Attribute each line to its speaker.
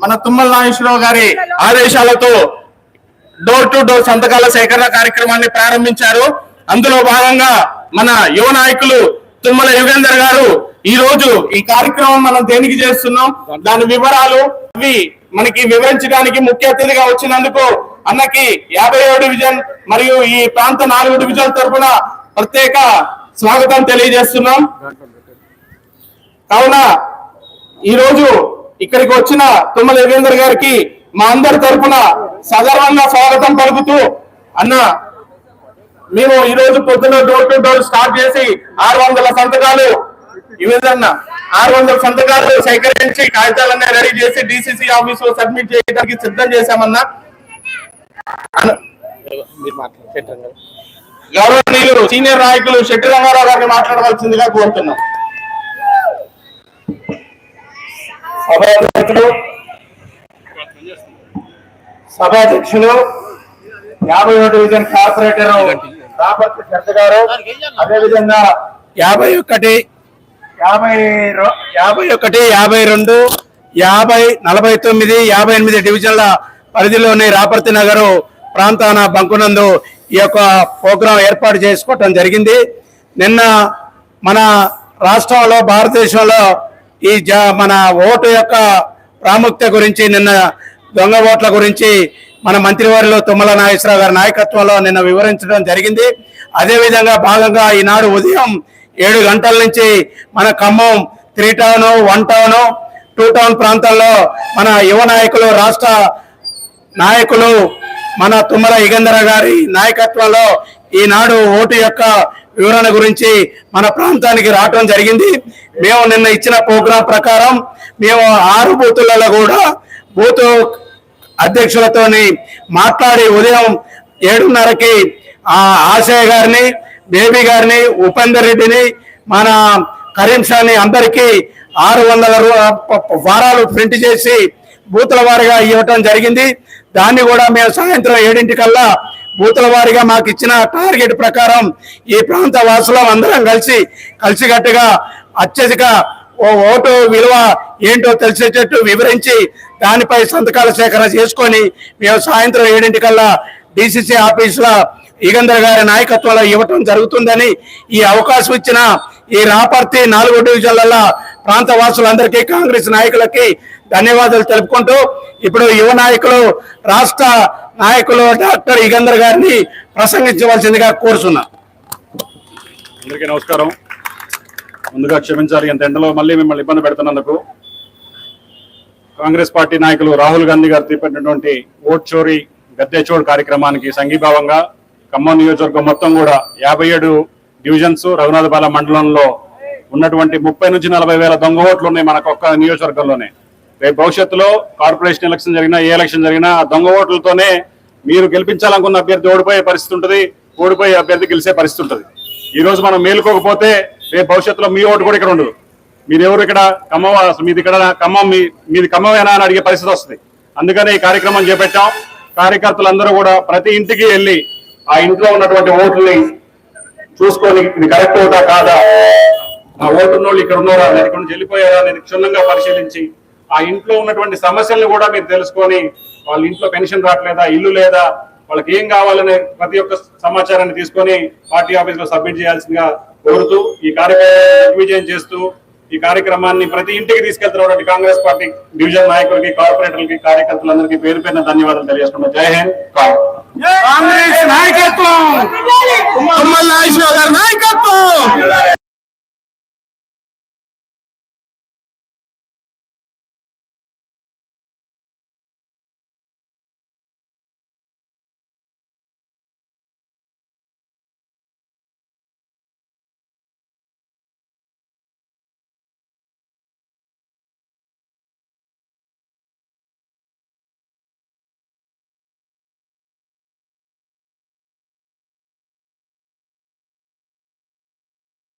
Speaker 1: మన తుమ్మల నాగేశ్వరరావు గారి ఆదేశాలతో డోర్ టు డోర్ సంతకాల సేకరణ కార్యక్రమాన్ని ప్రారంభించారు. అందులో భాగంగా మన యువ నాయకులు తుమ్మల యుగేందర్ గారు ఈ రోజు ఈ కార్యక్రమం మనం దేనికి చేస్తున్నాం? దాని వివరాలు అవి మనకి వివరించడానికి ముఖ్య అతిథిగా వచ్చినందుకు అన్నకి యాభై ఏడు డివిజన్ మరియు ఈ ప్రాంత నాలుగు డివిజన్ తరఫున ప్రత్యేక స్వాగతం తెలియజేస్తున్నాం. కావున ఈ రోజు ఇక్కడికి వచ్చిన తుమ్మల యుగేందర్ గారికి మా అందరి తరపున సగర్వంగా స్వాగతం పలుకుతూ అన్న మేము ఈ రోజు పొద్దున డోర్ టు డోర్ స్టార్ట్ చేసి ఆరు వందల సంతకాలు విధంగా ఆరు వందల సంతకాలు సేకరించి కాగితాలన్నీ రెడీ చేసి డిసిసి ఆఫీస్లో సబ్మిట్ చేయడానికి సిద్ధం చేశామన్నా. అన్న- గౌరవనీయులు సీనియర్ నాయకులు శెట్టి రంగారావు గారిని మాట్లాడవలసిందిగా కోరుతున్నాం. సభాధ్యక్షులు సభాధ్యక్షులు యాభై ఒకటి డివిజన్ కార్పొరేటర్ రాపర్తి శరత్ గారు. అదేవిధంగా యాభై ఒకటి యాభై యాభై ఒకటి యాభై రెండు యాభై నలభై తొమ్మిది యాభై ఎనిమిది డివిజన్ల పరిధిలోని రాపర్తి నగరు ప్రాంతాన బంకునందు ఈ యొక్క ప్రోగ్రాం ఏర్పాటు చేసుకోవటం జరిగింది. నిన్న మన రాష్ట్రంలో భారతదేశంలో ఈ జ మన ఓటు యొక్క ప్రాముఖ్యత గురించి నిన్న దొంగ ఓట్ల గురించి మన మంత్రివారిలో తుమ్మల నాగేశ్వరరావు గారి నాయకత్వంలో నిన్న వివరించడం జరిగింది. అదేవిధంగా భాగంగా ఈనాడు ఉదయం ఏడు గంటల నుంచి మన Khammam three town one town two town ప్రాంతాల్లో మన యువ నాయకులు రాష్ట్ర నాయకులు మన తుమ్మల యుగంధర గారి నాయకత్వంలో ఈనాడు ఓటు యొక్క వివరణ గురించి మన ప్రాంతానికి రావటం జరిగింది. మేము నిన్న ఇచ్చిన ప్రోగ్రాం ప్రకారం మేము ఆరు బూతులలో కూడా బూత్ అధ్యక్షులతోని మాట్లాడి ఉదయం ఏడున్నరకి ఆ ఆశయ గారిని బేబీ గారిని ఉపేందర్ రెడ్డిని మన కరీం షాని అందరికీ ఆరు వందల వారాలు ప్రింట్ చేసి బూతుల వారిగా ఇవ్వటం జరిగింది. దాన్ని కూడా మేము సాయంత్రం ఏడింటికల్లా బూతుల వారిగా మాకు ఇచ్చిన టార్గెట్ ప్రకారం ఈ ప్రాంత వాసులం అందరం కలిసి కలిసికట్టుగా అత్యధిక ఓ ఓటు విలువ ఏంటో తెలిసేటట్టు వివరించి దానిపై సంతకాల సేకరణ చేసుకొని మేము సాయంత్రం ఏడింటికల్లా డిసిసి ఆఫీసులో యుగంధర్ గారి నాయకత్వంలో ఇవ్వటం జరుగుతుందని ఈ అవకాశం ఇచ్చిన ఈ రాపర్తి నాలుగు డివిజన్లలో ప్రాంత వాసులందరికీ కాంగ్రెస్ నాయకులకి ధన్యవాదాలు తెలుపుకుంటూ ఇప్పుడు యువ నాయకులు రాష్ట్ర నాయకులు డాక్టర్ యుగంధర్ గారిని ప్రసంగించవలసిందిగా కోరుచున్నా.
Speaker 2: అందరికీ నమస్కారం. ముందుగా క్షమించాలి ఇంత ఎండలో మళ్ళీ మిమ్మల్ని ఇబ్బంది పెడుతున్నందుకు. కాంగ్రెస్ పార్టీ నాయకులు రాహుల్ గాంధీ గారు తీపెట్టినటువంటి ఓట్ చోరీ గద్దె చోడ్ కార్యక్రమానికి సంఘీభావంగా ఖమ్మం నియోజకవర్గం మొత్తం కూడా యాభై ఏడు డివిజన్స్ రఘునాథపాలెం మండలంలో ఉన్నటువంటి ముప్పై నుంచి నలభై వేల దొంగ ఓట్లు ఉన్నాయి మనకు ఒక్క నియోజకవర్గంలోనే. రేపు భవిష్యత్తులో కార్పొరేషన్ ఎలక్షన్ జరిగినా ఏ ఎలక్షన్ జరిగినా ఆ దొంగ ఓట్లతోనే మీరు గెలిపించాలనుకున్న అభ్యర్థి ఓడిపోయే పరిస్థితి ఉంటుంది. ఓడిపోయే అభ్యర్థి గెలిచే పరిస్థితి ఉంటుంది. ఈ రోజు మనం మేలుకోకపోతే రేపు భవిష్యత్తులో మీ ఓటు కూడా ఇక్కడ ఉండదు. మీరు ఎవరు ఇక్కడ ఖమ్మం మీది ఇక్కడ ఖమ్మం మీ మీది ఖమ్మమేనా అని అడిగే పరిస్థితి వస్తుంది. అందుకనే ఈ కార్యక్రమం చేపట్టాం. కార్యకర్తలందరూ కూడా ప్రతి ఇంటికి వెళ్ళి ఆ ఇంట్లో ఉన్నటువంటి ఓట్లని చూసుకొని ఇది కరెక్ట్ అవుతా కాదా? ఆ ఓటు ఉన్నోళ్ళు ఇక్కడ ఉన్నారా? లేదా ఇక్కడ నుంచి వెళ్ళిపోయారా? అనేది క్షుణ్ణంగా పరిశీలించి ఆ ఇంట్లో ఉన్నటువంటి సమస్యలను కూడా మీరు తెలుసుకొని వాళ్ళ ఇంట్లో పెన్షన్ రావట్లేదా? ఇల్లు లేదా? వాళ్ళకి ఏం కావాలనే ప్రతి ఒక్క సమాచారాన్ని తీసుకొని పార్టీ ఆఫీస్లో సబ్మిట్ చేయాల్సిందిగా కోరుతూ ఈ కార్యక్రమాన్ని దిగ్విజయం చేస్తూ ఈ కార్యక్రమాన్ని ప్రతి ఇంటికి తీసుకెళ్తున్నటువంటి కాంగ్రెస్ పార్టీ డివిజన్ నాయకులకి కార్పొరేటర్లకి కార్యకర్తలందరికీ పేరు పేరున ధన్యవాదాలు తెలియజేస్తున్నాం. జై హింద్. కాంగ్రెస్
Speaker 1: నాయకత్వం!